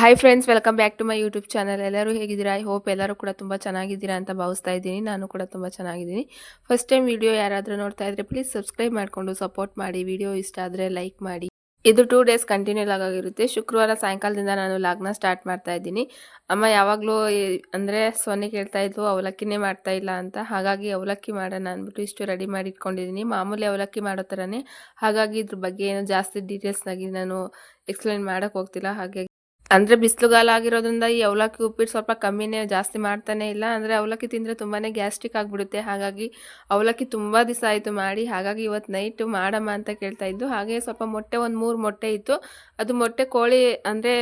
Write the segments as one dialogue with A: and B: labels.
A: Hi friends welcome back to my YouTube channel ಎಲ್ಲರೂ ಹೇಗಿದ್ದೀರಾ? I hope ಎಲ್ಲರೂ ಕೂಡ ತುಂಬ ಚೆನ್ನಾಗಿದ್ದೀರಾ ಅಂತ ಭಾವಿಸ್ತಾ ಇದ್ದೀನಿ. ನಾನು ಕೂಡ ತುಂಬ ಚೆನ್ನಾಗಿದ್ದೀನಿ. ಫಸ್ಟ್ ಟೈಮ್ ವಿಡಿಯೋ ಯಾರಾದರೂ ನೋಡ್ತಾ ಇದ್ರೆ ಪ್ಲೀಸ್ ಸಬ್ಸ್ಕ್ರೈಬ್ ಮಾಡಿಕೊಂಡು ಸಪೋರ್ಟ್ ಮಾಡಿ. ವಿಡಿಯೋ ಇಷ್ಟ ಆದರೆ ಲೈಕ್ ಮಾಡಿ. ಇದು ಟೂ ಡೇಸ್ ಕಂಟಿನ್ಯೂ ಆಗಿರುತ್ತೆ. ಶುಕ್ರವಾರ ಸಾಯಂಕಾಲದಿಂದ ನಾನು ಲಾಗ್ನ ಸ್ಟಾರ್ಟ್ ಮಾಡ್ತಾ ಇದ್ದೀನಿ. ಅಮ್ಮ ಯಾವಾಗಲೂ ಅಂದರೆ ಸೊನ್ನೆ ಕೇಳ್ತಾ ಇದ್ಲು, ಅವಲಕ್ಕಿನೇ ಮಾಡ್ತಾ ಇಲ್ಲ ಅಂತ. ಹಾಗಾಗಿ ಅವಲಕ್ಕಿ ಮಾಡೋಣ ಅಂದ್ಬಿಟ್ಟು ಇಷ್ಟು ರೆಡಿ ಮಾಡಿ ಇಟ್ಕೊಂಡಿದ್ದೀನಿ. ಮಾಮೂಲಿ ಅವಲಕ್ಕಿ ಮಾಡೋ ಥರನೇ ಹಾಗಾಗಿ ಇದ್ರ ಬಗ್ಗೆ ಏನು ಜಾಸ್ತಿ ಡೀಟೇಲ್ಸ್ನಾಗಿ ನಾನು ಎಕ್ಸ್ಪ್ಲೈನ್ ಮಾಡೋಕ್ಕೆ ಹೋಗ್ತಿಲ್ಲ. ಹಾಗೆ ಅಂದರೆ ಬಿಸಿಲುಗಾಲ ಆಗಿರೋದ್ರಿಂದ ಈ ಅವಲಕ್ಕಿ ಉಪ್ಪಿಟ್ಟು ಸ್ವಲ್ಪ ಕಮ್ಮಿನೇ, ಜಾಸ್ತಿ ಮಾಡ್ತಾನೆ ಇಲ್ಲ. ಅಂದರೆ ಅವಲಕ್ಕಿ ತಿಂದರೆ ತುಂಬಾ ಗ್ಯಾಸ್ಟ್ರಿಕ್ ಆಗಿಬಿಡುತ್ತೆ. ಹಾಗಾಗಿ ಅವಲಕ್ಕಿ ತುಂಬ ದಿವಸ ಆಯಿತು ಮಾಡಿ, ಹಾಗಾಗಿ ಇವತ್ತು ನೈಟು ಮಾಡಮ್ಮ ಅಂತ ಕೇಳ್ತಾ ಇದ್ದು, ಹಾಗೆ ಸ್ವಲ್ಪ ಮೊಟ್ಟೆ ಒಂದು ಮೂರು ಮೊಟ್ಟೆ ಇತ್ತು. ಅದು ಮೊಟ್ಟೆ ಕೋಳಿ ಅಂದರೆ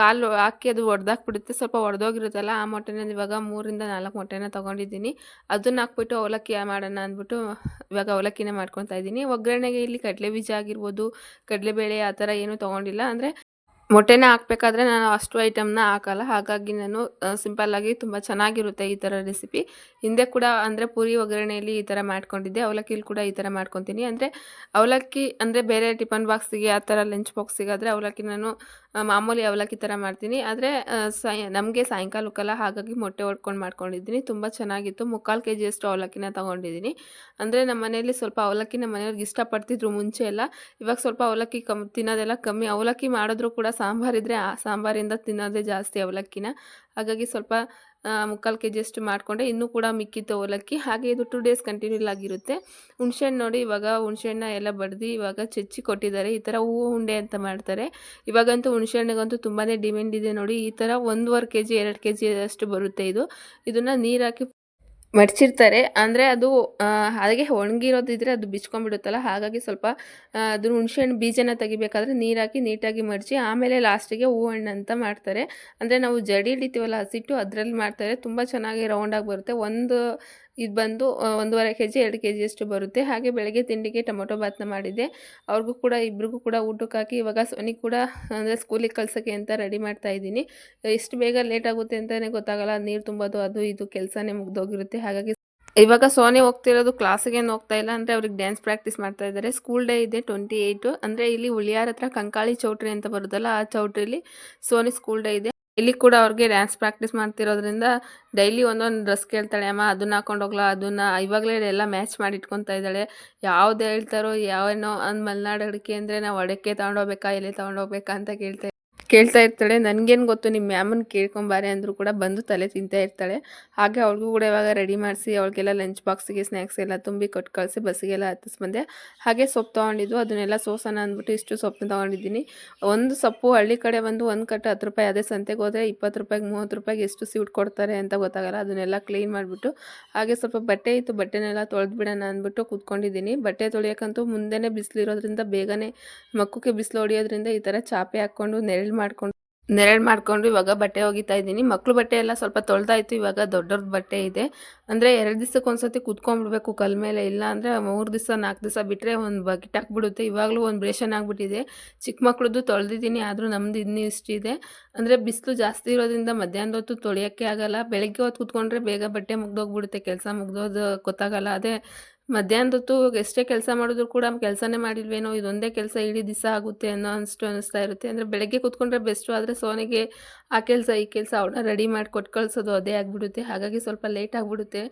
A: ಕಾಲು ಹಾಕಿ ಅದು ಒಡೆದಾಕ್ಬಿಡುತ್ತೆ. ಸ್ವಲ್ಪ ಒಡೆದೋಗಿರುತ್ತಲ್ಲ, ಆ ಮೊಟ್ಟೆನ ಇವಾಗ ಮೂರಿಂದ ನಾಲ್ಕು ಮೊಟ್ಟೆನ ತಗೊಂಡಿದ್ದೀನಿ. ಅದನ್ನ ಹಾಕ್ಬಿಟ್ಟು ಅವಲಕ್ಕಿ ಮಾಡೋಣ ಅಂದ್ಬಿಟ್ಟು ಇವಾಗ ಅವಲಕ್ಕಿನೇ ಮಾಡ್ಕೊತಾ ಇದ್ದೀನಿ. ಒಗ್ಗರಣೆಗೆ ಇಲ್ಲಿ ಕಡಲೆ ಬೀಜ ಆಗಿರ್ಬೋದು, ಕಡಲೆಬೇಳೆ ಆ ಥರ ಏನೂ ತೊಗೊಂಡಿಲ್ಲ. ಅಂದರೆ ಮೊಟ್ಟೆನ ಹಾಕ್ಬೇಕಾದ್ರೆ ನಾನು ಅಷ್ಟು ಐಟಮ್ನ ಹಾಕಲ್ಲ. ಹಾಗಾಗಿ ನಾನು ಸಿಂಪಲ್ಲಾಗಿ ತುಂಬ ಚೆನ್ನಾಗಿರುತ್ತೆ ಈ ಥರ ರೆಸಿಪಿ ಹಿಂದೆ ಕೂಡ ಅಂದರೆ ಪೂರಿ ಒಗ್ಗರಣೆಯಲ್ಲಿ ಈ ಥರ ಮಾಡ್ಕೊಂಡಿದ್ದೆ. ಅವಲಕ್ಕಿಲಿ ಕೂಡ ಈ ಥರ ಮಾಡ್ಕೊತೀನಿ. ಅಂದರೆ ಅವಲಕ್ಕಿ ಅಂದರೆ ಬೇರೆ ಟಿಫನ್ ಬಾಕ್ಸಿಗೆ ಆ ಥರ ಲಂಚ್ ಬಾಕ್ಸಿಗಾದರೆ ಅವಲಕ್ಕಿ ನಾನು ಮಾಮೂಲಿ ಅವಲಕ್ಕಿ ಥರ ಮಾಡ್ತೀನಿ. ಆದರೆ ಸಾಯ ನಮಗೆ ಸಾಯಂಕಾಲಕ್ಕಲ್ಲ ಹಾಗಾಗಿ ಮೊಟ್ಟೆ ಹೊಡ್ಕೊಂಡು ಮಾಡ್ಕೊಂಡಿದ್ದೀನಿ. ತುಂಬ ಚೆನ್ನಾಗಿತ್ತು. ಮುಕ್ಕಾಲು ಕೆ ಜಿಯಷ್ಟು ಅವಲಕ್ಕಿನ ತೊಗೊಂಡಿದ್ದೀನಿ. ಅಂದರೆ ನಮ್ಮ ಮನೆಯಲ್ಲಿ ಸ್ವಲ್ಪ ಅವಲಕ್ಕಿ ನಮ್ಮ ಮನೆಯವ್ರಿಗೆ ಇಷ್ಟಪಡ್ತಿದ್ರು ಮುಂಚೆ ಎಲ್ಲ. ಇವಾಗ ಸ್ವಲ್ಪ ಅವಲಕ್ಕಿ ಕಮ್ಮಿ ತಿನ್ನೋದೆಲ್ಲ ಕಮ್ಮಿ. ಅವಲಕ್ಕಿ ಮಾಡಿದ್ರು ಕೂಡ ಸಾಂಬಾರಿದ್ರೆ ಆ ಸಾಂಬಾರಿಂದ ತಿನ್ನೋದೇ ಜಾಸ್ತಿ ಅವಲಕ್ಕಿನ. ಹಾಗಾಗಿ ಸ್ವಲ್ಪ ಮುಕ್ಕಾಲು ಕೆ ಜಿಯಷ್ಟು ಮಾಡಿಕೊಂಡೆ. ಇನ್ನೂ ಕೂಡ ಮಿಕ್ಕಿತ್ತು ಅವಲಕ್ಕಿ. ಹಾಗೆ ಇದು ಟೂ ಡೇಸ್ ಕಂಟಿನ್ಯೂ ಆಗಿರುತ್ತೆ. ಹುಣ್ಸೆಹಣ್ಣು ನೋಡಿ, ಇವಾಗ ಹುಣ್ಸೆಹಣ್ಣ ಎಲ್ಲ ಬಡ್ದು ಇವಾಗ ಚಚ್ಚಿ ಕೊಟ್ಟಿದ್ದಾರೆ. ಈ ಥರ ಹೂವು ಉಂಡೆ ಅಂತ ಮಾಡ್ತಾರೆ. ಇವಾಗಂತೂ ಹುಣ್ಸೆಹಣ್ಣಿಗಂತೂ ತುಂಬಾ ಡಿಮ್ಯಾಂಡ್ ಇದೆ ನೋಡಿ. ಈ ಥರ ಒಂದೂವರೆ ಕೆ ಜಿ ಎರಡು ಕೆ ಜಿ ಅಷ್ಟು ಬರುತ್ತೆ ಇದು. ಇದನ್ನು ನೀರು ಹಾಕಿ ಮಡಚಿರ್ತಾರೆ. ಅಂದರೆ ಅದು ಹಾಗೆ ಒಣಗಿರೋದಿದ್ರೆ ಅದು ಬಿಚ್ಕೊಂಡ್ಬಿಡುತ್ತಲ್ಲ, ಹಾಗಾಗಿ ಸ್ವಲ್ಪ ಅದ್ರ ಹುಣಸೆಹಣ್ಣು ಬೀಜನ ತೆಗಿಬೇಕಾದ್ರೆ ನೀರಾಕಿ ನೀಟಾಗಿ ಮಡಚಿ, ಆಮೇಲೆ ಲಾಸ್ಟಿಗೆ ಹೂವಣ್ಣು ಅಂತ ಮಾಡ್ತಾರೆ. ಅಂದರೆ ನಾವು ಜಡಿ ಹಿಡಿತೀವಲ್ಲ ಹಸಿಟ್ಟು, ಅದರಲ್ಲಿ ಮಾಡ್ತಾರೆ. ತುಂಬ ಚೆನ್ನಾಗಿ ರೌಂಡಾಗಿ ಬರುತ್ತೆ. ಒಂದು ಇದು ಬಂದು ಒಂದೂವರೆ ಕೆ ಜಿ ಎರಡು ಕೆ ಜಿಯಷ್ಟು ಬರುತ್ತೆ. ಹಾಗೆ ಬೆಳಗ್ಗೆ ತಿಂಡಿಗೆ ಟೊಮೊಟೊ ಭಾತ್ನ ಮಾಡಿದ್ದೆ. ಅವ್ರಿಗೂ ಕೂಡ, ಇಬ್ರಿಗೂ ಕೂಡ ಊಟಕ್ಕೆ ಹಾಕಿ, ಇವಾಗ ಸೊನಿ ಕೂಡ, ಅಂದರೆ ಸ್ಕೂಲಿಗೆ ಕಳ್ಸೋಕ್ಕೆ ಅಂತ ರೆಡಿ ಮಾಡ್ತಾ ಇದ್ದೀನಿ. ಎಷ್ಟು ಬೇಗ ಲೇಟ್ ಆಗುತ್ತೆ ಅಂತಲೇ ಗೊತ್ತಾಗಲ್ಲ. ನೀರು ತುಂಬೋದು, ಅದು ಇದು ಕೆಲಸನೇ ಮುಗ್ದೋಗಿರುತ್ತೆ. ಹಾಗಾಗಿ ಇವಾಗ ಸೋನಿ ಹೋಗ್ತಿರೋದು ಕ್ಲಾಸಿಗೇನು ಹೋಗ್ತಾ ಇಲ್ಲ ಅಂದರೆ ಅವ್ರಿಗೆ ಡ್ಯಾನ್ಸ್ ಪ್ರಾಕ್ಟೀಸ್ ಮಾಡ್ತಾ ಇದ್ದಾರೆ. ಸ್ಕೂಲ್ ಡೇ ಇದೆ ಟ್ವೆಂಟಿ ಏಯ್ಟು ಅಂದರೆ ಇಲ್ಲಿ ಉಳಿಯಾರ ಹತ್ರ ಕಂಕಾಳಿ ಚೌಟ್ರಿ ಅಂತ ಬರುತ್ತಲ್ಲ, ಆ ಚೌಟ್ರಿಲಿ ಸೋನಿ ಸ್ಕೂಲ್ ಡೇ ಇದೆ. ಇಲ್ಲಿ ಕೂಡ ಅವ್ರಿಗೆ ಡ್ಯಾನ್ಸ್ ಪ್ರಾಕ್ಟೀಸ್ ಮಾಡ್ತಿರೋದ್ರಿಂದ ಡೈಲಿ ಒಂದೊಂದು ಡ್ರೆಸ್ ಕೇಳ್ತಾಳೆ, ಅಮ್ಮ, ಅದನ್ನ ಹಾಕೊಂಡು ಹೋಗ್ಲಾ, ಅದನ್ನ ಇವಾಗಲೇ ಎಲ್ಲ ಮ್ಯಾಚ್ ಮಾಡಿ ಇಟ್ಕೊತಾ ಇದ್ದಾಳೆ. ಯಾವ್ದು ಹೇಳ್ತಾರೋ, ಯಾವೇನೋ ಅಂದ್ ಮಲೆನಾಡು ಅಡಿಕೆ ಅಂದರೆ ನಾವು ಅಡಕೆ ತೊಗೊಂಡೋಗ್ಬೇಕಾ ಎಲ್ಲಿ ತೊಗೊಂಡೋಗ್ಬೇಕಾ ಅಂತ ಕೇಳ್ತಾ ಕೇಳ್ತಾ ಇರ್ತಾಳೆ. ನನಗೇನು ಗೊತ್ತು ನಿಮ್ಮ ಮ್ಯಾಮನ್ನು ಕೇಳ್ಕೊಂಬಾರೆ ಅಂದರೂ ಕೂಡ ಬಂದು ತಲೆ ತಿಂತಾ ಇರ್ತಾಳೆ. ಹಾಗೆ ಅವ್ಳಿಗೂ ಕೂಡ ಇವಾಗ ರೆಡಿ ಮಾಡಿಸಿ, ಅವಳಿಗೆಲ್ಲ ಲಂಚ್ ಬಾಕ್ಸಿಗೆ ಸ್ನ್ಯಾಕ್ಸ್ ಎಲ್ಲ ತುಂಬಿ ಕೊಟ್ಟು ಕಳಿಸಿ ಬಸ್ಸಿಗೆಲ್ಲ ಹತ್ತಿಸ್ಬಂದೆ. ಹಾಗೆ ಸೊಪ್ಪು ತೊಗೊಂಡಿದ್ದು. ಅದನ್ನೆಲ್ಲ ಸೋಸೋಣ ಅಂದ್ಬಿಟ್ಟು ಇಷ್ಟು ಸೊಪ್ಪು ತೊಗೊಂಡಿದ್ದೀನಿ. ಒಂದು ಸೊಪ್ಪು ಹಳ್ಳಿ ಕಡೆ ಬಂದು ಒಂದು ಕಟ್ಟು ಹತ್ತು ರೂಪಾಯಿ ಅದೇ ಸಂತೆಗೆ ಹೋದರೆ ಇಪ್ಪತ್ತು ರೂಪಾಯಿಗೆ, ಮೂವತ್ತು ರೂಪಾಯಿಗೆ ಎಷ್ಟು ಸೀಟ್ ಕೊಡ್ತಾರೆ ಅಂತ ಗೊತ್ತಾಗಲ್ಲ. ಅದನ್ನೆಲ್ಲ ಕ್ಲೀನ್ ಮಾಡಿಬಿಟ್ಟು, ಹಾಗೆ ಸ್ವಲ್ಪ ಬಟ್ಟೆ ಇತ್ತು, ಬಟ್ಟೆನೆಲ್ಲ ತೊಳೆದು ಬಿಡೋಣ ಅಂದ್ಬಿಟ್ಟು ಕೂತ್ಕೊಂಡಿದ್ದೀನಿ. ಬಟ್ಟೆ ತೊಳೆಯೋಕ್ಕಂತೂ ಮುಂದೆನೇ ಬಿಸಿಲಿರೋದ್ರಿಂದ ಬೇಗನೆ ಮಕ್ಕಕ್ಕೆ ಬಿಸಿಲು ಹೊಡಿಯೋದ್ರಿಂದ ಈ ಥರ ಚಾಪೆ ಹಾಕ್ಕೊಂಡು ನೆರಳು ಮಾಡ್ಕೊಂಡು, ನೆರಳು ಮಾಡ್ಕೊಂಡು ಇವಾಗ ಬಟ್ಟೆ ಒಗಿತಾ ಇದ್ದೀನಿ. ಮಕ್ಕಳು ಬಟ್ಟೆ ಎಲ್ಲ ಸ್ವಲ್ಪ ತೊಳ್ದಾಯಿತು ಇವಾಗ ದೊಡ್ಡವ್ರದ್ದು ಬಟ್ಟೆ ಇದೆ. ಅಂದರೆ ಎರಡು ದಿವ್ಸಕ್ಕೆ ಒಂದ್ಸತಿ ಕುತ್ಕೊಂಡ್ಬಿಡ್ಬೇಕು ಕಲ್ ಮೇಲೆ. ಇಲ್ಲ ಅಂದರೆ ಮೂರು ದಿವಸ, ನಾಲ್ಕು ದಿವಸ ಬಿಟ್ಟರೆ ಒಂದು ಬಕೆಟ್ ಹಾಕ್ಬಿಡುತ್ತೆ. ಇವಾಗಲೂ ಒಂದು ಬ್ರೇಷನ್ ಆಗಿಬಿಟ್ಟಿದೆ. ಚಿಕ್ಕ ಮಕ್ಳದ್ದು ತೊಳೆದಿದ್ದೀನಿ, ಆದರೂ ನಮ್ಮದು ಇನ್ನೂ ಇಷ್ಟಿದೆ ಅಂದರೆ ಬಿಸಿಲು ಜಾಸ್ತಿ ಇರೋದ್ರಿಂದ ಮಧ್ಯಾಹ್ನದ ಹೊತ್ತು ತೊಳೆಯೋಕ್ಕೆ ಆಗಲ್ಲ. ಬೆಳಗ್ಗೆ ಹೊತ್ತು ಕುತ್ಕೊಂಡ್ರೆ ಬೇಗ ಬಟ್ಟೆ ಮುಗ್ದೋಗ್ಬಿಡುತ್ತೆ. ಕೆಲಸ ಮುಗ್ದೋದು ಗೊತ್ತಾಗಲ್ಲ. ಅದೇ ಮಧ್ಯಾಹ್ನದೊತ್ತು ಎಷ್ಟೇ ಕೆಲಸ ಮಾಡಿದ್ರು ಕೂಡ ಕೆಲಸನೇ ಮಾಡಿಲ್ವೇನೋ, ಇದೊಂದೇ ಕೆಲಸ ಇಡೀ ದಿವಸ ಆಗುತ್ತೆ ಅನ್ನೋ ಅನಿಸ್ತು ಅನ್ನಿಸ್ತಾ ಇರುತ್ತೆ. ಅಂದರೆ ಬೆಳಗ್ಗೆ ಕೂತ್ಕೊಂಡ್ರೆ ಬೆಸ್ಟು ಆದರೆ ಸೋನಿಗೆ ಆ ಕೆಲಸ, ಈ ಕೆಲಸ ಅವಳನ್ನ ರೆಡಿ ಮಾಡಿ ಕೊಟ್ಟು ಕಳಿಸೋದು ಅದೇ ಆಗಿಬಿಡುತ್ತೆ. ಹಾಗಾಗಿ ಸ್ವಲ್ಪ ಲೇಟ್ ಆಗಿಬಿಡುತ್ತೆ.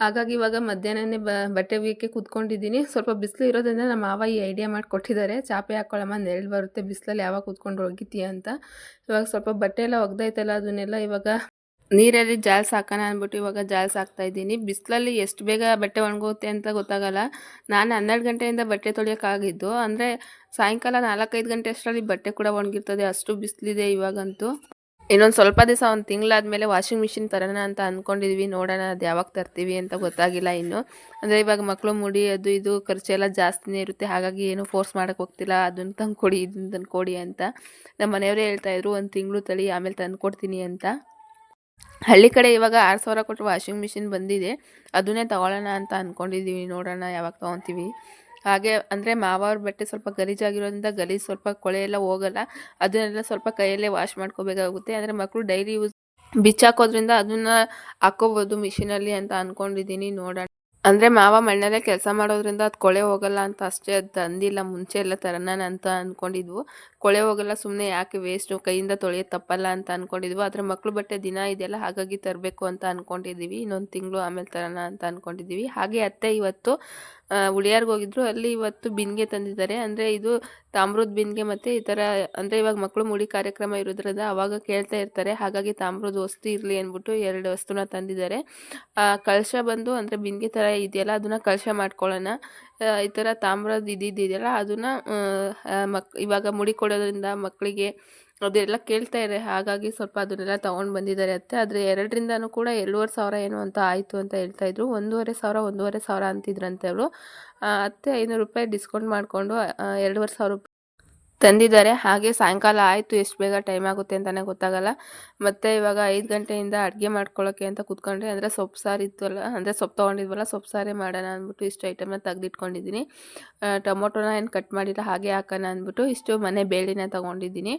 A: ಹಾಗಾಗಿ ಇವಾಗ ಮಧ್ಯಾಹ್ನನೇ ಬಟ್ಟೆ ಬೀಕೆ ಕೂತ್ಕೊಂಡಿದ್ದೀನಿ. ಸ್ವಲ್ಪ ಬಿಸಿಲು ಇರೋದ್ರಿಂದ ನಮ್ಮ ಮಾವ ಈ ಐಡಿಯಾ ಮಾಡಿ ಕೊಟ್ಟಿದ್ದಾರೆ. ಚಾಪೆ ಹಾಕ್ಕೊಳ್ಳಮ್ಮ ನೆರಳು ಬರುತ್ತೆ. ಬಿಸಿಲಲ್ಲಿ ಯಾವಾಗ ಕೂತ್ಕೊಂಡು ಒಗಿತೀಯ ಅಂತ. ಇವಾಗ ಸ್ವಲ್ಪ ಬಟ್ಟೆ ಎಲ್ಲ ಒಗ್ದೈತಲ್ಲ ಅದನ್ನೆಲ್ಲ ಇವಾಗ ನೀರಲ್ಲಿ ಜಾಲ್ಸ್ ಹಾಕೋಣ ಅಂದ್ಬಿಟ್ಟು ಇವಾಗ ಜಾಲ್ಸ್ ಹಾಕ್ತಾ ಇದ್ದೀನಿ. ಬಿಸಿಲಲ್ಲಿ ಎಷ್ಟು ಬೇಗ ಬಟ್ಟೆ ಒಣಗುತ್ತೆ ಅಂತ ಗೊತ್ತಾಗಲ್ಲ. ನಾನು ಹನ್ನೆರಡು ಗಂಟೆಯಿಂದ ಬಟ್ಟೆ ತೊಳೆಯೋಕ್ಕಾಗಿದ್ದು. ಅಂದರೆ ಸಾಯಂಕಾಲ ನಾಲ್ಕೈದು ಗಂಟೆ ಅಷ್ಟರಲ್ಲಿ ಬಟ್ಟೆ ಕೂಡ ಒಣಗಿರ್ತದೆ. ಅಷ್ಟು ಬಿಸಿಲಿದೆ ಇವಾಗಂತೂ. ಇನ್ನೊಂದು ಸ್ವಲ್ಪ ದಿವಸ ಒಂದು ತಿಂಗಳಾದಮೇಲೆ ವಾಷಿಂಗ್ ಮಿಷಿನ್ ತರೋಣ ಅಂತ ಅಂದ್ಕೊಂಡಿದ್ವಿ ನೋಡೋಣ ಅದು ಯಾವಾಗ ತರ್ತೀವಿ ಅಂತ ಗೊತ್ತಾಗಿಲ್ಲ ಇನ್ನು. ಅಂದರೆ ಇವಾಗ ಮಕ್ಕಳು ಮುಡಿ, ಅದು ಇದು ಖರ್ಚೆಲ್ಲ ಜಾಸ್ತಿನೇ ಇರುತ್ತೆ. ಹಾಗಾಗಿ ಏನು ಫೋರ್ಸ್ ಮಾಡೋಕ್ಕೆ ಹೋಗ್ತಿಲ್ಲ. ಅದನ್ನು ತಂದು ಕೊಡಿ ಇದನ್ನು ತಂದು ಕೊಡಿ ಅಂತ. ನಮ್ಮ ಮನೆಯವರೇ ಹೇಳ್ತಾಯಿದ್ರು ಒಂದು ತಿಂಗಳು ತಳಿ ಆಮೇಲೆ ತಂದು ಕೊಡ್ತೀನಿ ಅಂತ. ಹಳ್ಳಿ ಕಡೆ ಇವಾಗ ಆರು ಸಾವಿರ ಕೊಟ್ಟು ವಾಷಿಂಗ್ ಮಿಷಿನ್ ಬಂದಿದೆ. ಅದನ್ನೇ ತೊಗೊಳ್ಳೋಣ ಅಂತ ಅಂದ್ಕೊಂಡಿದ್ದೀವಿ ನೋಡೋಣ, ಯಾವಾಗ ತೊಗೊತೀವಿ. ಹಾಗೆ ಅಂದರೆ ಮಾವಾರ ಬಟ್ಟೆ ಸ್ವಲ್ಪ ಗಲೀಜಾಗಿರೋದ್ರಿಂದ ಗಲೀಜು ಸ್ವಲ್ಪ ಕೊಳೆ ಎಲ್ಲ ಹೋಗಲ್ಲ. ಅದನ್ನೆಲ್ಲ ಸ್ವಲ್ಪ ಕೈಯಲ್ಲೇ ವಾಶ್ ಮಾಡ್ಕೋಬೇಕಾಗುತ್ತೆ. ಅಂದರೆ ಮಕ್ಕಳು ಡೈಲಿ ಯೂಸ್ ಬಿಚ್ಚಾಕೋದ್ರಿಂದ ಅದನ್ನು ಹಾಕ್ಕೋಬೋದು ಮಿಷಿನಲ್ಲಿ ಅಂತ ಅಂದ್ಕೊಂಡಿದ್ದೀನಿ ನೋಡೋಣ. ಅಂದರೆ ಮಾವ ಮಣ್ಣಲ್ಲೇ ಕೆಲಸ ಮಾಡೋದ್ರಿಂದ ಅದು ಕೊಳೆ ಹೋಗಲ್ಲ ಅಂತ ಅಷ್ಟೇ ಅದು ತಂದಿಲ್ಲ ಮುಂಚೆ ಎಲ್ಲ ತರೋಣ ಅಂತ ಅಂದ್ಕೊಂಡಿದ್ವು ಕೊಳೆ ಹೋಗಲ್ಲ ಸುಮ್ಮನೆ ಯಾಕೆ ವೇಸ್ಟು ಕೈಯಿಂದ ತೊಳೆಯೋದು ತಪ್ಪಲ್ಲ ಅಂತ ಅಂದ್ಕೊಂಡಿದ್ವು ಆದರೆ ಮಕ್ಕಳು ಬಟ್ಟೆ ದಿನ ಇದೆಯಲ್ಲ, ಹಾಗಾಗಿ ತರಬೇಕು ಅಂತ ಅಂದ್ಕೊಂಡಿದ್ದೀವಿ ಇನ್ನೊಂದು ತಿಂಗಳು ಆಮೇಲೆ ತರೋಣ ಅಂತ ಅಂದ್ಕೊಂಡಿದ್ದೀವಿ ಹಾಗೆ ಅತ್ತೆ ಇವತ್ತು ಉಳಿಯಾರ್ಗೆ ಹೋಗಿದ್ರು. ಅಲ್ಲಿ ಇವತ್ತು ಬಿನ್ಗೆ ತಂದಿದ್ದಾರೆ. ಅಂದರೆ ಇದು ತಾಮ್ರದ ಬಿನ್ಗೆ ಮತ್ತು ಈ ಥರ ಅಂದರೆ ಇವಾಗ ಮಕ್ಕಳು ಮುಡಿ ಕಾರ್ಯಕ್ರಮ ಇರೋದ್ರಿಂದ ಅವಾಗ ಕೇಳ್ತಾ ಇರ್ತಾರೆ, ಹಾಗಾಗಿ ತಾಮ್ರದ ವಸ್ತು ಇರಲಿ ಅಂದ್ಬಿಟ್ಟು ಎರಡು ವಸ್ತುನ ತಂದಿದ್ದಾರೆ. ಕಳಶ ಬಂದು ಅಂದರೆ ಬಿನ್ಗೆ ಥರ ಇದೆಯಲ್ಲ, ಅದನ್ನು ಕಳಶ ಮಾಡ್ಕೊಳ್ಳೋಣ. ಈ ಥರ ತಾಮ್ರದ ಇದಿದೆಯಲ್ಲ ಅದನ್ನು ಮಕ್, ಇವಾಗ ಮುಡಿ ಕೊಡೋದ್ರಿಂದ ಮಕ್ಕಳಿಗೆ ಅದೆಲ್ಲ ಕೇಳ್ತಾ ಇದೆ ಹಾಗಾಗಿ ಸ್ವಲ್ಪ ಅದನ್ನೆಲ್ಲ ತೊಗೊಂಡು ಬಂದಿದ್ದಾರೆ ಅತ್ತೆ. ಆದರೆ ಎರಡರಿಂದನೂ ಕೂಡ ಎರಡೂವರೆ ಸಾವಿರ ಏನು ಅಂತ ಆಯಿತು ಅಂತ ಹೇಳ್ತಾಯಿದ್ರು ಒಂದೂವರೆ ಸಾವಿರ ಒಂದೂವರೆ ಸಾವಿರ ಅಂತಿದ್ರಂತೆ ಅವರು. ಅತ್ತೆ ಐನೂರು ರೂಪಾಯಿ ಡಿಸ್ಕೌಂಟ್ ಮಾಡಿಕೊಂಡು ಎರಡೂವರೆ ಸಾವಿರ ರೂಪಾಯಿ ತಂದಿದ್ದಾರೆ. ಹಾಗೆ ಸಾಯಂಕಾಲ ಆಯಿತು. ಎಷ್ಟು ಬೇಗ ಟೈಮ್ ಆಗುತ್ತೆ ಅಂತಲೇ ಗೊತ್ತಾಗಲ್ಲ. ಮತ್ತು ಇವಾಗ ಐದು ಗಂಟೆಯಿಂದ ಅಡುಗೆ ಮಾಡ್ಕೊಳ್ಳೋಕ್ಕೆ ಅಂತ ಕೂತ್ಕೊಂಡ್ರೆ, ಅಂದರೆ ಸೊಪ್ಪು ಸಾರು ಇತ್ತಲ್ಲ, ಅಂದರೆ ಸೊಪ್ಪು ತೊಗೊಂಡಿದ್ವಲ್ಲ, ಸೊಪ್ಪು ಸಾರೇ ಮಾಡೋಣ ಅಂದ್ಬಿಟ್ಟು ಇಷ್ಟು ಐಟಮ್ನ ತೆಗೆದಿಟ್ಕೊಂಡಿದ್ದೀನಿ. ಟೊಮೊಟೊನ ಏನು ಕಟ್ ಮಾಡಿಲ್ಲ, ಹಾಗೆ ಹಾಕೋಣ ಅಂದ್ಬಿಟ್ಟು ಇಷ್ಟು ಮನೆ ಬೇಳೆನ ತೊಗೊಂಡಿದ್ದೀನಿ.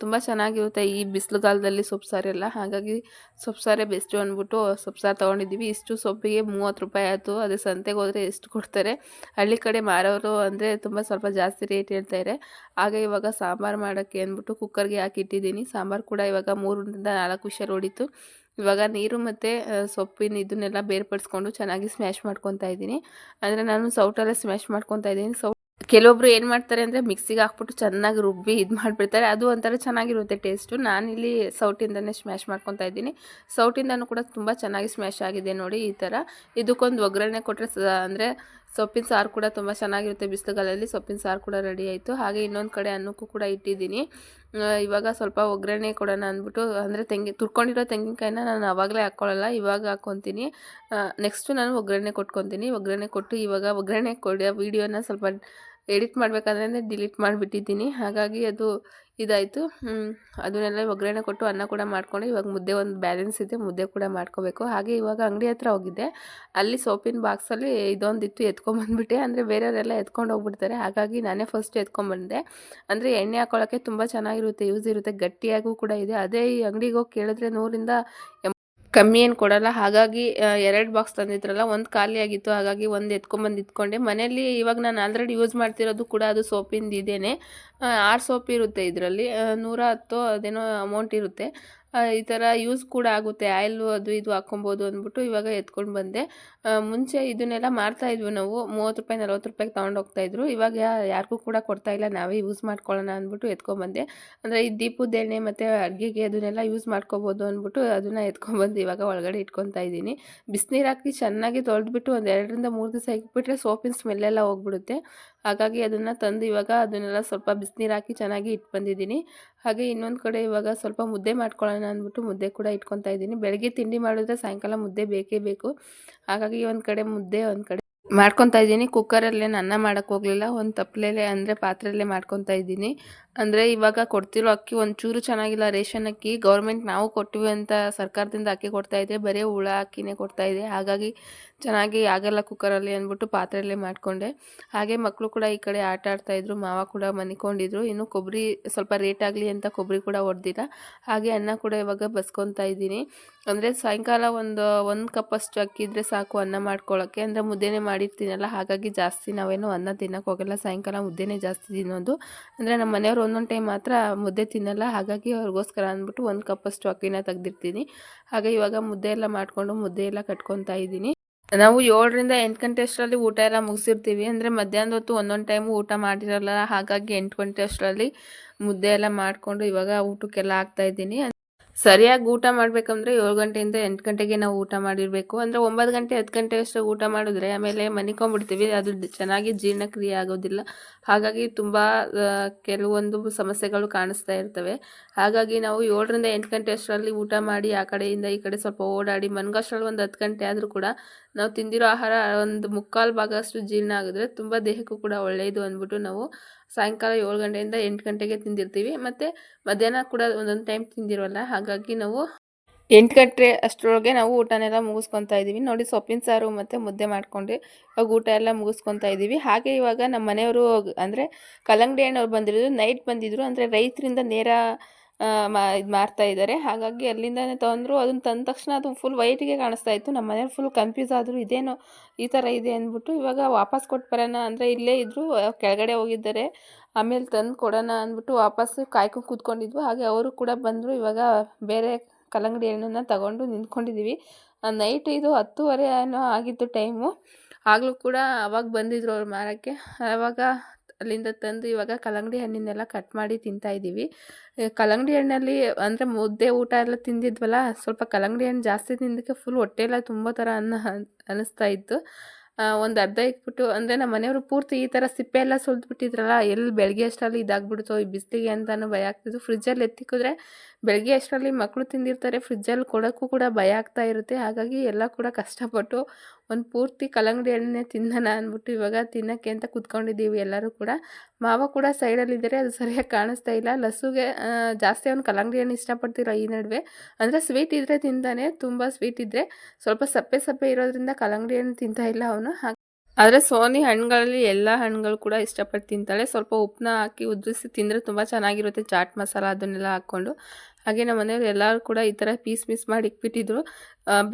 A: ತುಂಬ ಚೆನ್ನಾಗಿರುತ್ತೆ ಈ ಬಿಸಿಲುಗಾಲದಲ್ಲಿ ಸೊಪ್ಪು ಸಾರೆಲ್ಲ ಹಾಗಾಗಿ ಸೊಪ್ಪು ಸಾರೇ ಬೆಸ್ಟು ಅಂದ್ಬಿಟ್ಟು ಸೊಪ್ಪು ಸಾರು ತೊಗೊಂಡಿದ್ದೀವಿ. ಇಷ್ಟು ಸೊಪ್ಪಿಗೆ ಮೂವತ್ತು ರೂಪಾಯಿ ಆಯಿತು. ಅದೇ ಸಂತೆಗೆ ಹೋದರೆ ಎಷ್ಟು ಕೊಡ್ತಾರೆ? ಹಳ್ಳಿ ಕಡೆ ಮಾರೋರು ಅಂದರೆ ತುಂಬ ಸ್ವಲ್ಪ ಜಾಸ್ತಿ ರೇಟ್ ಹೇಳ್ತಾರೆ ಹಾಗೆ ಇವಾಗ ಸಾಂಬಾರು ಮಾಡೋಕ್ಕೆ ಅಂದ್ಬಿಟ್ಟು ಕುಕ್ಕರ್ಗೆ ಹಾಕಿಟ್ಟಿದ್ದೀನಿ ಸಾಂಬಾರು ಕೂಡ ಇವಾಗ ಮೂರರಿಂದ ನಾಲ್ಕು ವಿಷಯ ಹೊಡಿತು. ಇವಾಗ ನೀರು ಮತ್ತು ಸೊಪ್ಪಿನ ಇದನ್ನೆಲ್ಲ ಬೇರ್ಪಡಿಸ್ಕೊಂಡು ಚೆನ್ನಾಗಿ ಸ್ಮ್ಯಾಶ್ ಮಾಡ್ಕೊತಾ ಇದ್ದೀನಿ. ಅಂದರೆ ನಾನು ಸೌಟಲ್ಲೇ ಸ್ಮ್ಯಾಶ್ ಮಾಡ್ಕೊತಾ ಇದ್ದೀನಿ. ಸೌ ಕೆಲವೊಬ್ರು ಏನು ಮಾಡ್ತಾರೆ ಅಂದರೆ ಮಿಕ್ಸಿಗೆ ಹಾಕ್ಬಿಟ್ಟು ಚೆನ್ನಾಗಿ ರುಬ್ಬಿ ಇದು ಮಾಡಿಬಿಡ್ತಾರೆ. ಅದು ಒಂಥರ ಚೆನ್ನಾಗಿರುತ್ತೆ ಟೇಸ್ಟು ನಾನಿಲ್ಲಿ ಸೌಟಿಂದನೇ ಸ್ಮ್ಯಾಶ್ ಮಾಡ್ಕೊತಾ ಇದ್ದೀನಿ. ಸೌಟಿಂದನೂ ಕೂಡ ತುಂಬ ಚೆನ್ನಾಗಿ ಸ್ಮ್ಯಾಶ್ ಆಗಿದೆ ನೋಡಿ ಈ ಥರ ಇದಕ್ಕೊಂದು ಒಗ್ಗರಣೆ ಕೊಟ್ಟರೆ ಅಂದರೆ ಸೊಪ್ಪಿನ ಸಾರು ಕೂಡ ತುಂಬ ಚೆನ್ನಾಗಿರುತ್ತೆ ಬಿಸಿಲುಗಾಲಲ್ಲಿ ಸೊಪ್ಪಿನ ಸಾರು ಕೂಡ ರೆಡಿ ಆಯಿತು. ಹಾಗೆ ಇನ್ನೊಂದು ಕಡೆ ಅನ್ನಕ್ಕೂ ಕೂಡ ಇಟ್ಟಿದ್ದೀನಿ. ಇವಾಗ ಸ್ವಲ್ಪ ಒಗ್ಗರಣೆ ಕೊಡೋಣ ಅಂದ್ಬಿಟ್ಟು, ಅಂದರೆ ತೆಂಗಿ, ತುರ್ಕೊಂಡಿರೋ ತೆಂಗಿನಕಾಯಿನ ನಾನು ಆವಾಗಲೇ ಹಾಕ್ಕೊಳ್ಳಲ್ಲ ಇವಾಗ ಹಾಕ್ಕೊತೀನಿ ನೆಕ್ಸ್ಟು ನಾನು ಒಗ್ಗರಣೆ ಕೊಟ್ಕೊತೀನಿ. ಒಗ್ಗರಣೆ ಕೊಟ್ಟು ಇವಾಗ ಒಗ್ಗರಣೆ ಕೊಡೋ ವೀಡಿಯೋನ ಸ್ವಲ್ಪ ಎಡಿಟ್ ಮಾಡಬೇಕಾದ್ರೆ ಡಿಲೀಟ್ ಮಾಡಿಬಿಟ್ಟಿದ್ದೀನಿ. ಹಾಗಾಗಿ ಅದು ಇದಾಯಿತು. ಅದನ್ನೆಲ್ಲ ಒಗ್ಗರಣೆ ಕೊಟ್ಟು ಅನ್ನ ಕೂಡ ಮಾಡ್ಕೊಂಡು ಇವಾಗ ಮುದ್ದೆ ಒಂದು ಬ್ಯಾಲೆನ್ಸ್ ಇದೆ, ಮುದ್ದೆ ಕೂಡ ಮಾಡ್ಕೋಬೇಕು. ಹಾಗೆ ಇವಾಗ ಅಂಗಡಿ ಹತ್ರ ಹೋಗಿದ್ದೆ. ಅಲ್ಲಿ ಸೋಪಿನ ಬಾಕ್ಸಲ್ಲಿ ಇದೊಂದಿತ್ತು ಎತ್ಕೊಂಬಂದ್ಬಿಟ್ಟೆ ಅಂದರೆ ಬೇರೆಯವರೆಲ್ಲ ಎತ್ಕೊಂಡು ಹೋಗ್ಬಿಡ್ತಾರೆ. ಹಾಗಾಗಿ ನಾನೇ ಫಸ್ಟ್ ಎತ್ಕೊಂಡ್ಬಂದೆ. ಅಂದರೆ ಎಣ್ಣೆ ಹಾಕೊಳ್ಳೋಕ್ಕೆ ತುಂಬ ಚೆನ್ನಾಗಿರುತ್ತೆ ಯೂಸ್ ಇರುತ್ತೆ, ಗಟ್ಟಿಯಾಗೂ ಕೂಡ ಇದೆ. ಅದೇ ಈ ಅಂಗಡಿಗೆ ಹೋಗಿ ಕೇಳಿದ್ರೆ ನೂರಿಂದ ಕಮ್ಮಿ ಏನು ಕೊಡಲ್ಲ. ಹಾಗಾಗಿ ಎರಡು ಬಾಕ್ಸ್ ತಂದಿದ್ರಲ್ಲ, ಒಂದು ಖಾಲಿ ಆಗಿತ್ತು. ಹಾಗಾಗಿ ಒಂದು ಎತ್ಕೊಂಬಂದು ಇಟ್ಕೊಂಡೆ ಮನೆಯಲ್ಲಿ ಇವಾಗ ನಾನು ಆಲ್ರೆಡಿ ಯೂಸ್ ಮಾಡ್ತಿರೋದು ಕೂಡ ಅದು ಸೋಪಿಂದು ಇದೇನೆ. ಆರು ಸೋಪ್ ಇರುತ್ತೆ ಇದರಲ್ಲಿ. ನೂರ ಹತ್ತು ಅದೇನೋ ಅಮೌಂಟ್ ಇರುತ್ತೆ. ಈ ಥರ ಯೂಸ್ ಕೂಡ ಆಗುತ್ತೆ. ಆಯಿಲು ಅದು ಇದು ಹಾಕ್ಕೊಬೋದು ಅಂದ್ಬಿಟ್ಟು ಇವಾಗ ಎತ್ಕೊಂಡು ಬಂದೆ. ಮುಂಚೆ ಇದನ್ನೆಲ್ಲ ಮಾರ್ತಾ ಇದ್ವಿ ನಾವು. ಮೂವತ್ತು ರೂಪಾಯಿ, ನಲ್ವತ್ತು ರೂಪಾಯಿಗೆ ತೊಗೊಂಡು ಹೋಗ್ತಾಯಿದ್ರು ಇವಾಗ ಯಾರಿಗೂ ಕೂಡ ಕೊಡ್ತಾ ಇಲ್ಲ. ನಾವೇ ಯೂಸ್ ಮಾಡ್ಕೊಳ್ಳೋಣ ಅಂದ್ಬಿಟ್ಟು ಎತ್ಕೊಂಡ್ಬಂದೆ ಅಂದರೆ ಈ ದೀಪದ ಎಣ್ಣೆ ಮತ್ತು ಅಡುಗೆಗೆ ಅದನ್ನೆಲ್ಲ ಯೂಸ್ ಮಾಡ್ಕೋಬೋದು ಅಂದ್ಬಿಟ್ಟು ಅದನ್ನು ಎತ್ಕೊಂಡ್ಬಂದು ಇವಾಗ ಒಳಗಡೆ ಇಟ್ಕೊತಾ ಇದ್ದೀನಿ. ಬಿಸಿನೀರು ಹಾಕಿ ಚೆನ್ನಾಗಿ ತೊಳೆದ್ಬಿಟ್ಟು ಒಂದು ಎರಡರಿಂದ ಮೂರು ದಿವಸ ಇಟ್ಬಿಟ್ರೆ ಸೋಪಿನ ಸ್ಮೆಲ್ಲೆಲ್ಲ ಹೋಗ್ಬಿಡುತ್ತೆ. ಹಾಗಾಗಿ ಅದನ್ನು ತಂದು ಇವಾಗ ಅದನ್ನೆಲ್ಲ ಸ್ವಲ್ಪ ಬಿಸಿನೀರು ಹಾಕಿ ಚೆನ್ನಾಗಿ ಇಟ್ಟು ಬಂದಿದ್ದೀನಿ. ಹಾಗೆ ಇನ್ನೊಂದು ಕಡೆ ಇವಾಗ ಸ್ವಲ್ಪ ಮುದ್ದೆ ಮಾಡ್ಕೊಳ್ಳೋಣ ಅಂದ್ಬಿಟ್ಟು ಮುದ್ದೆ ಕೂಡ ಇಟ್ಕೊತಾ ಇದ್ದೀನಿ. ಬೆಳಗ್ಗೆ ತಿಂಡಿ ಮಾಡಿದ್ರೆ ಸಾಯಂಕಾಲ ಮುದ್ದೆ ಬೇಕೇ ಬೇಕು. ಹಾಗಾಗಿ ಒಂದು ಕಡೆ ಮುದ್ದೆ, ಒಂದು ಕಡೆ ಮಾಡ್ಕೊತಾ ಇದ್ದೀನಿ. ಕುಕ್ಕರಲ್ಲೇ ಅನ್ನ ಮಾಡೋಕ್ಕೆ ಹೋಗಲಿಲ್ಲ. ಒಂದು ತಪ್ಪಲೆಲೆ ಅಂದರೆ ಪಾತ್ರೆಯಲ್ಲೇ ಮಾಡ್ಕೊತಾ ಇದ್ದೀನಿ. ಅಂದರೆ ಇವಾಗ ಕೊಡ್ತಿರೋ ಅಕ್ಕಿ ಒಂಚೂರು ಚೆನ್ನಾಗಿಲ್ಲ. ರೇಷನ್ ಅಕ್ಕಿ ಗೌರ್ಮೆಂಟ್ ನಾವು ಕೊಟ್ಟಿವಿ ಅಂತ ಸರ್ಕಾರದಿಂದ ಅಕ್ಕಿ ಕೊಡ್ತಾ ಇದೆ. ಬರೀ ಹುಳ ಅಕ್ಕಿನೇ ಕೊಡ್ತಾ ಇದೆ. ಹಾಗಾಗಿ ಚೆನ್ನಾಗಿ ಆಗಲ್ಲ ಕುಕ್ಕರಲ್ಲಿ ಅಂದ್ಬಿಟ್ಟು ಪಾತ್ರೆಯಲ್ಲೇ ಮಾಡಿಕೊಂಡೆ. ಹಾಗೆ ಮಕ್ಕಳು ಕೂಡ ಈ ಕಡೆ ಆಟ ಆಡ್ತಾಯಿದ್ರು ಮಾವ ಕೂಡ ಮನಿಕೊಂಡಿದ್ರು. ಇನ್ನು ಕೊಬ್ಬರಿ ಸ್ವಲ್ಪ ರೇಟ್ ಆಗಲಿ ಅಂತ ಕೊಬ್ಬರಿ ಕೂಡ ಹೊಡೆದಿಲ್ಲ ಹಾಗೆ ಅನ್ನ ಕೂಡ ಇವಾಗ ಬಸ್ಕೊತಾ ಇದ್ದೀನಿ. ಅಂದರೆ ಸಾಯಂಕಾಲ ಒಂದು ಒಂದು ಕಪ್ಪಷ್ಟು ಅಕ್ಕಿ ಇದ್ದರೆ ಸಾಕು ಅನ್ನ ಮಾಡ್ಕೊಳ್ಳೋಕ್ಕೆ ಅಂದರೆ ಮುದ್ದೆನೇ ಮಾಡಿರ್ತೀನಲ್ಲ, ಹಾಗಾಗಿ ಜಾಸ್ತಿ ನಾವೇನು ಅನ್ನ ತಿನ್ನೋಕೆ ಹೋಗಲ್ಲ. ಸಾಯಂಕಾಲ ಮುದ್ದೆನೇ ಜಾಸ್ತಿ ತಿನ್ನೋದು. ಅಂದರೆ ನಮ್ಮ ಮನೆಯವರು ಒಂದೊಂದು ಟೈಮ್ ಮಾತ್ರ ಮುದ್ದೆ ತಿನ್ನಲ್ಲ. ಹಾಗಾಗಿ ಅವ್ರಿಗೋಸ್ಕರ ಅಂದ್ಬಿಟ್ಟು ಒಂದು ಕಪ್ಪಷ್ಟು ಅಕ್ಕಿನ ತೆಗ್ದಿರ್ತೀನಿ. ಹಾಗೆ ಇವಾಗ ಮುದ್ದೆ ಎಲ್ಲ ಮಾಡಿಕೊಂಡು ಮುದ್ದೆ ಎಲ್ಲ ಕಟ್ಕೊತಾ ಇದ್ದೀನಿ. ನಾವು ಏಳರಿಂದ ಎಂಟು ಗಂಟೆ ಅಷ್ಟರಲ್ಲಿ ಊಟ ಎಲ್ಲ ಮುಗಿಸಿರ್ತೀವಿ. ಅಂದರೆ ಮಧ್ಯಾಹ್ನದ ಹೊತ್ತು ಒಂದೊಂದು ಟೈಮು ಊಟ ಮಾಡಿರಲ್ಲ. ಹಾಗಾಗಿ ಎಂಟು ಗಂಟೆ ಅಷ್ಟರಲ್ಲಿ ಮುದ್ದೆ ಎಲ್ಲ ಮಾಡಿಕೊಂಡು ಇವಾಗ ಊಟಕ್ಕೆಲ್ಲ ಹಾಕ್ತಾಯಿದ್ದೀನಿ ಸರಿಯಾಗಿ ಊಟ ಮಾಡಬೇಕಂದ್ರೆ ಏಳು ಗಂಟೆಯಿಂದ ಎಂಟು ಗಂಟೆಗೆ ನಾವು ಊಟ ಮಾಡಿರಬೇಕು. ಅಂದರೆ ಒಂಬತ್ತು ಗಂಟೆ, ಹತ್ತು ಗಂಟೆ ಅಷ್ಟು ಊಟ ಮಾಡಿದ್ರೆ ಆಮೇಲೆ ಮನಿಕೊಂಡ್ಬಿಡ್ತೀವಿ. ಅದು ಚೆನ್ನಾಗಿ ಜೀರ್ಣಕ್ರಿಯೆ ಆಗೋದಿಲ್ಲ. ಹಾಗಾಗಿ ತುಂಬ ಕೆಲವೊಂದು ಸಮಸ್ಯೆಗಳು ಕಾಣಿಸ್ತಾ ಇರ್ತವೆ. ಹಾಗಾಗಿ ನಾವು ಏಳರಿಂದ ಎಂಟು ಗಂಟೆ ಅಷ್ಟರಲ್ಲಿ ಊಟ ಮಾಡಿ ಆ ಕಡೆಯಿಂದ ಈ ಕಡೆ ಸ್ವಲ್ಪ ಓಡಾಡಿ ಮನ್ಗಷ್ಟರಲ್ಲಿ ಒಂದು ಹತ್ತು ಗಂಟೆ ಆದರೂ ಕೂಡ ನಾವು ತಿಂದಿರೋ ಆಹಾರ ಒಂದು ಮುಕ್ಕಾಲು ಭಾಗ ಅಷ್ಟು ಜೀರ್ಣ ಆಗಿದ್ರೆ ತುಂಬ ದೇಹಕ್ಕೂ ಕೂಡ ಒಳ್ಳೆಯದು ಅಂದ್ಬಿಟ್ಟು ನಾವು ಸಾಯಂಕಾಲ ಏಳು ಗಂಟೆಯಿಂದ ಎಂಟು ಗಂಟೆಗೆ ತಿಂದಿರ್ತೀವಿ. ಮತ್ತು ಮಧ್ಯಾಹ್ನ ಕೂಡ ಒಂದೊಂದು ಟೈಮ್ ತಿಂದಿರೋಲ್ಲ, ಹಾಗಾಗಿ ನಾವು ಎಂಟು ಗಂಟೆ ಅಷ್ಟರೊಳಗೆ ನಾವು ಊಟನೆಲ್ಲ ಮುಗಿಸ್ಕೊತಾ ಇದ್ದೀವಿ. ನೋಡಿ, ಸೊಪ್ಪಿನ ಸಾರು ಮತ್ತು ಮುದ್ದೆ ಮಾಡ್ಕೊಂಡು ಇವಾಗ ಊಟ ಎಲ್ಲ ಮುಗಿಸ್ಕೊತಾ ಇದ್ದೀವಿ. ಹಾಗೆ ಇವಾಗ ನಮ್ಮ ಮನೆಯವರು ಅಂದರೆ ಕಲ್ಲಂಗಡಿ ಹಣ್ಣವ್ರು ಬಂದಿರೋದು ನೈಟ್ ಬಂದಿದ್ದರು ಅಂದರೆ ರೈತರಿಂದ ನೇರ ಇದು ಮಾರ್ತಾ ಇದ್ದಾರೆ ಹಾಗಾಗಿ ಅಲ್ಲಿಂದನೇ ತೊಂದರು. ಅದನ್ನು ತಂದ ತಕ್ಷಣ ಅದು ಫುಲ್ ವೈಟಿಗೆ ಕಾಣಿಸ್ತಾ ಇತ್ತು. ನಮ್ಮ ಮನೇಲಿ ಫುಲ್ ಕನ್ಫ್ಯೂಸ್ ಆದರು ಇದೇನೋ ಈ ಥರ ಇದೆ ಅಂದ್ಬಿಟ್ಟು ಇವಾಗ ವಾಪಸ್ ಕೊಟ್ಟು ಬರೋಣ ಅಂದರೆ ಇಲ್ಲೇ ಇದ್ದರು ಕೆಳಗಡೆ ಹೋಗಿದ್ದಾರೆ. ಆಮೇಲೆ ತಂದು ಕೊಡೋಣ ಅಂದ್ಬಿಟ್ಟು ವಾಪಸ್ಸು ಕಾಯ್ಕೊಂಡು ಕೂತ್ಕೊಂಡಿದ್ವು. ಹಾಗೆ ಅವರು ಕೂಡ ಬಂದರು. ಇವಾಗ ಬೇರೆ ಕಲ್ಲಂಗಡಿ ಹಣ್ಣನ್ನು ತಗೊಂಡು ನಿಂತ್ಕೊಂಡಿದ್ದೀವಿ ನೈಟ್ ಇದು ಹತ್ತುವರೆ ಏನೋ ಆಗಿತ್ತು ಟೈಮು ಆಗಲೂ ಕೂಡ ಅವಾಗ ಬಂದಿದ್ರು ಅವ್ರು ಮಾರೋಕ್ಕೆ. ಆವಾಗ ಅಲ್ಲಿಂದ ತಂದು ಇವಾಗ ಕಲ್ಲಂಗಡಿ ಹಣ್ಣಿನೆಲ್ಲ ಕಟ್ ಮಾಡಿ ತಿಂತಾ ಇದ್ದೀವಿ ಕಲ್ಲಂಗಡಿ ಹಣ್ಣಲ್ಲಿ ಅಂದರೆ ಮುದ್ದೆ ಊಟ ಎಲ್ಲ ತಿಂದಿದ್ವಲ್ಲ, ಸ್ವಲ್ಪ ಕಲ್ಲಂಗಡಿ ಹಣ್ಣು ಜಾಸ್ತಿ ತಿಂದಕ್ಕೆ ಫುಲ್ ಹೊಟ್ಟೆ ಎಲ್ಲ ತುಂಬ ಥರ ಅನ್ನ ಅನ್ನಿಸ್ತಾ ಇತ್ತು. ಒಂದು ಅರ್ಧ ಇಕ್ಬಿಟ್ಟು ಅಂದರೆ ನಮ್ಮ ಮನೆಯವರು ಪೂರ್ತಿ ಈ ಥರ ಸಿಪ್ಪೆ ಎಲ್ಲ ಸುಲಿದ್ಬಿಟ್ಟಿದ್ರಲ್ಲ ಎಲ್ಲಿ ಬೆಳಗ್ಗೆ ಅಷ್ಟರಲ್ಲಿ ಇದಾಗ್ಬಿಡ್ತು, ಈ ಬಿಸಿಲಿಗೆ ಅಂತಲೂ ಭಯ ಆಗ್ತಿತ್ತು. ಫ್ರಿಜ್ಜಲ್ಲಿ ಎತ್ತಿಕ್ಕಿದ್ರೆ ಬೆಳಗ್ಗೆ ಅಷ್ಟರಲ್ಲಿ ಮಕ್ಕಳು ತಿಂದಿರ್ತಾರೆ, ಫ್ರಿಜ್ಜಲ್ಲಿ ಕೊಡೋಕ್ಕೂ ಕೂಡ ಭಯ ಆಗ್ತಾ ಇರುತ್ತೆ. ಹಾಗಾಗಿ ಎಲ್ಲ ಕೂಡ ಕಷ್ಟಪಟ್ಟು ಒಂದು ಪೂರ್ತಿ ಕಲ್ಲಂಗಡಿ ಹಣ್ಣನ್ನೇ ತಿನ್ನೋಣ ಅಂದ್ಬಿಟ್ಟು ಇವಾಗ ತಿನ್ನೋಕ್ಕೆ ಅಂತ ಕೂತ್ಕೊಂಡಿದ್ದೀವಿ ಎಲ್ಲರೂ ಕೂಡ. ಮಾವ ಕೂಡ ಸೈಡಲ್ಲಿದ್ದಾರೆ, ಅದು ಸರಿಯಾಗಿ ಕಾಣಿಸ್ತಾ ಇಲ್ಲ. ಲಸ್ಸುಗೆ ಜಾಸ್ತಿ ಅವ್ನು ಕಲ್ಲಂಗಡಿ ಹಣ್ಣು ಇಷ್ಟಪಡ್ತಿರೋ ಈ ನಡುವೆ. ಅಂದರೆ ಸ್ವೀಟ್ ಇದ್ದರೆ ತಿಂತಾನೆ, ತುಂಬ ಸ್ವೀಟ್ ಇದ್ದರೆ ಸ್ವಲ್ಪ ಸಪ್ಪೆ ಸಪ್ಪೆ ಇರೋದ್ರಿಂದ ಕಲ್ಲಂಗಡಿ ಹಣ್ಣು ತಿಂತಾ ಇಲ್ಲ ಅವನು. ಆದರೆ ಸೋನಿ ಹಣ್ಣುಗಳಲ್ಲಿ ಎಲ್ಲ ಹಣ್ಣುಗಳು ಕೂಡ ಇಷ್ಟಪಟ್ಟು ತಿಂತಾಳೆ. ಸ್ವಲ್ಪ ಉಪ್ಪನ್ನ ಹಾಕಿ ಉದುರಿಸಿ ತಿಂದರೆ ತುಂಬ ಚೆನ್ನಾಗಿರುತ್ತೆ, ಚಾಟ್ ಮಸಾಲ ಅದನ್ನೆಲ್ಲ ಹಾಕ್ಕೊಂಡು. ಹಾಗೆ ನಮ್ಮ ಮನೆಯವ್ರು ಎಲ್ಲರೂ ಕೂಡ ಈ ಥರ ಪೀಸ್ ಮಿಸ್ ಮಾಡಿ ಇಟ್ಬಿಟ್ಟಿದ್ರು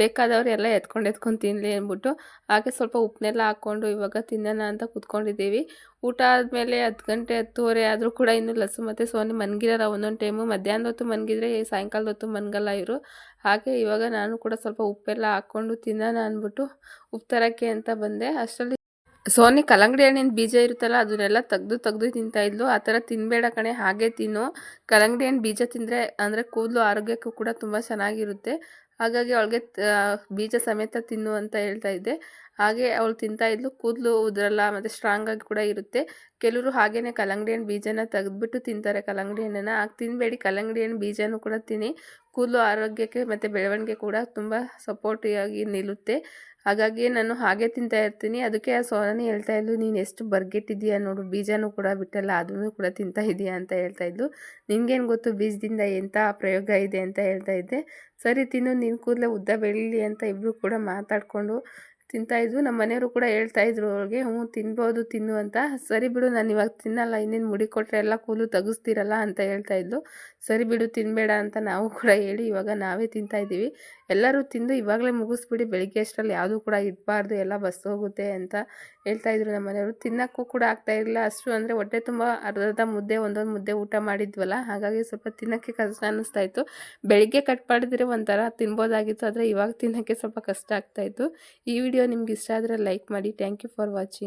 A: ಬೇಕಾದವ್ರು ಎಲ್ಲ ಎತ್ಕೊಂಡು ಎತ್ಕೊಂಡು ತಿನ್ನಲಿ ಅಂದ್ಬಿಟ್ಟು. ಹಾಗೆ ಸ್ವಲ್ಪ ಉಪ್ಪನ್ನೆಲ್ಲ ಹಾಕ್ಕೊಂಡು ಇವಾಗ ತಿನ್ನೋಣ ಅಂತ ಕೂತ್ಕೊಂಡಿದ್ದೀವಿ. ಊಟ ಆದಮೇಲೆ ಹತ್ತು ಗಂಟೆ, ಹತ್ತುವರೆ ಆದರೂ ಕೂಡ ಇನ್ನೂ ಲಸು ಮತ್ತು ಸೋನಿ ಮನ್ಗಿರಲ್ಲ ಒಂದೊಂದು ಟೈಮು ಮಧ್ಯಾಹ್ನದ ಹೊತ್ತು ಮನ್ಗಿದ್ರೆ ಸಾಯಂಕಾಲದ ಹೊತ್ತು ಮನ್ಗಲ್ಲ ಇವರು. ಹಾಗೆ ಇವಾಗ ನಾನು ಕೂಡ ಸ್ವಲ್ಪ ಉಪ್ಪೆಲ್ಲ ಹಾಕ್ಕೊಂಡು ತಿನ್ನೋಣ ಅಂದ್ಬಿಟ್ಟು ಉಪ್ಪು ತರೋಕ್ಕೆ ಅಂತ ಬಂದೆ. ಅಷ್ಟರಲ್ಲಿ ಸೋನಿ ಕಲ್ಲಂಗಡಿ ಹಣ್ಣಿನ ಬೀಜ ಇರುತ್ತಲ್ಲ, ಅದನ್ನೆಲ್ಲ ತೆಗ್ದು ತೆಗ್ದು ತಿಂತಾಯಿದ್ಲು ಆ ಥರ ತಿನ್ನಬೇಡ ಕಣೆ, ಹಾಗೆ ತಿನ್ನು. ಕಲ್ಲಂಗಡಿ ಹಣ್ಣು ಬೀಜ ತಿಂದರೆ ಅಂದರೆ ಕೂದಲು ಆರೋಗ್ಯಕ್ಕೂ ಕೂಡ ತುಂಬ ಚೆನ್ನಾಗಿರುತ್ತೆ. ಹಾಗಾಗಿ ಅವಳಿಗೆ ಬೀಜ ಸಮೇತ ತಿನ್ನು ಅಂತ ಹೇಳ್ತಾ ಇದ್ದೆ. ಹಾಗೆ ಅವಳು ತಿಂತಾ ಇದ್ಲು. ಕೂದಲು ಉದ್ರಲ್ಲ, ಮತ್ತು ಸ್ಟ್ರಾಂಗಾಗಿ ಕೂಡ ಇರುತ್ತೆ. ಕೆಲವರು ಹಾಗೇ ಕಲ್ಲಂಗಡಿ ಹಣ್ಣು ಬೀಜನ ತೆಗೆದ್ಬಿಟ್ಟು ತಿಂತಾರೆ ಕಲ್ಲಂಗಡಿ ಹಣ್ಣನ್ನು. ಆಗ ತಿನ್ನಬೇಡಿ ಕಲ್ಲಂಗಡಿ ಹಣ್ಣು ಬೀಜನೂ ಕೂಡ ತಿನ್ನಿ. ಕೂದಲು ಆರೋಗ್ಯಕ್ಕೆ ಮತ್ತು ಬೆಳವಣಿಗೆ ಕೂಡ ತುಂಬ ಸಪೋರ್ಟಿಯಾಗಿ ನಿಲ್ಲುತ್ತೆ. ಹಾಗಾಗಿ ನಾನು ಹಾಗೆ ತಿಂತಾ ಇರ್ತೀನಿ. ಅದಕ್ಕೆ ಆ ಸೋನಾನೇ ಹೇಳ್ತಾ ಇದ್ಲು, ನೀನು ಎಷ್ಟು ಬರ್ಗೆಟ್ಟಿದ್ದೀಯಾ ನೋಡು, ಬೀಜನೂ ಕೂಡ ಬಿಟ್ಟಲ್ಲ, ಅದನ್ನು ಕೂಡ ತಿಂತಾ ಇದೆಯಾ ಅಂತ ಹೇಳ್ತಾ ಇದ್ಲು. ನಿನಗೇನು ಗೊತ್ತು, ಬೀಜದಿಂದ ಎಂಥ ಪ್ರಯೋಗ ಇದೆ ಅಂತ ಹೇಳ್ತಾ ಇದ್ದೆ. ಸರಿ ತಿನ್ನು ನಿನ್ನ ಕೂದಲೇ ಉದ್ದ ಬೆಳೀಲಿ ಅಂತ ಇಬ್ಬರು ಕೂಡ ಮಾತಾಡಿಕೊಂಡು ತಿಂತಾಯಿದ್ವು ನಮ್ಮ ಮನೆಯವರು ಕೂಡ ಹೇಳ್ತಾ ಇದ್ರು ಅವ್ರಿಗೆ, ಹ್ಞೂ, ತಿನ್ಬೋದು, ತಿನ್ನು ಅಂತ. ಸರಿ ಬಿಡು, ನಾನು ಇವಾಗ ತಿನ್ನಲ್ಲ, ಇನ್ನೇನು ಮುಡಿ ಕೊಟ್ಟರೆ ಎಲ್ಲ ಕೂಲು ತೆಗಿಸ್ತೀರಲ್ಲ ಅಂತ ಹೇಳ್ತಾಯಿದ್ಲು ಸರಿ ಬಿಡು ತಿನ್ನಬೇಡ ಅಂತ ನಾವು ಕೂಡ ಹೇಳಿ ಇವಾಗ ನಾವೇ ತಿಂತಾ ಇದ್ದೀವಿ. ಎಲ್ಲರೂ ತಿಂದು ಇವಾಗಲೇ ಮುಗಿಸ್ಬಿಡಿ, ಬೆಳಿಗ್ಗೆ ಅಷ್ಟರಲ್ಲಿ ಯಾವುದೂ ಕೂಡ ಇಡಬಾರ್ದು ಎಲ್ಲ ಬಸ್ ಹೋಗುತ್ತೆ ಅಂತ ಹೇಳ್ತಾಯಿದ್ರು ನಮ್ಮ ಮನೆಯವರು. ತಿನ್ನೋಕ್ಕೂ ಕೂಡ ಆಗ್ತಾ ಇರಲಿಲ್ಲ. ಅಷ್ಟು ಅಂದರೆ ಹೊಟ್ಟೆ ತುಂಬ ಅರ್ಧರ್ಧ ಮುದ್ದೆ, ಒಂದೊಂದು ಮುದ್ದೆ ಊಟ ಮಾಡಿದ್ವಲ್ಲ, ಹಾಗಾಗಿ ಸ್ವಲ್ಪ ತಿನ್ನೋಕ್ಕೆ ಕಷ್ಟ ಅನ್ನಿಸ್ತಾ ಇತ್ತು. ಬೆಳಿಗ್ಗೆ ಕಟ್ ಮಾಡಿದ್ರೆ ಒಂಥರ ತಿನ್ಬೋದಾಗಿತ್ತು, ಆದರೆ ಇವಾಗ ತಿನ್ನೋಕ್ಕೆ ಸ್ವಲ್ಪ ಕಷ್ಟ ಆಗ್ತಾಯಿತ್ತು ಈ ವಿಡಿಯೋ ನಿಮ್ಗೆ ಇಷ್ಟ ಆದರೆ ಲೈಕ್ ಮಾಡಿ, ಥ್ಯಾಂಕ್ ಯು ಫಾರ್ ವಾಚಿಂಗ್.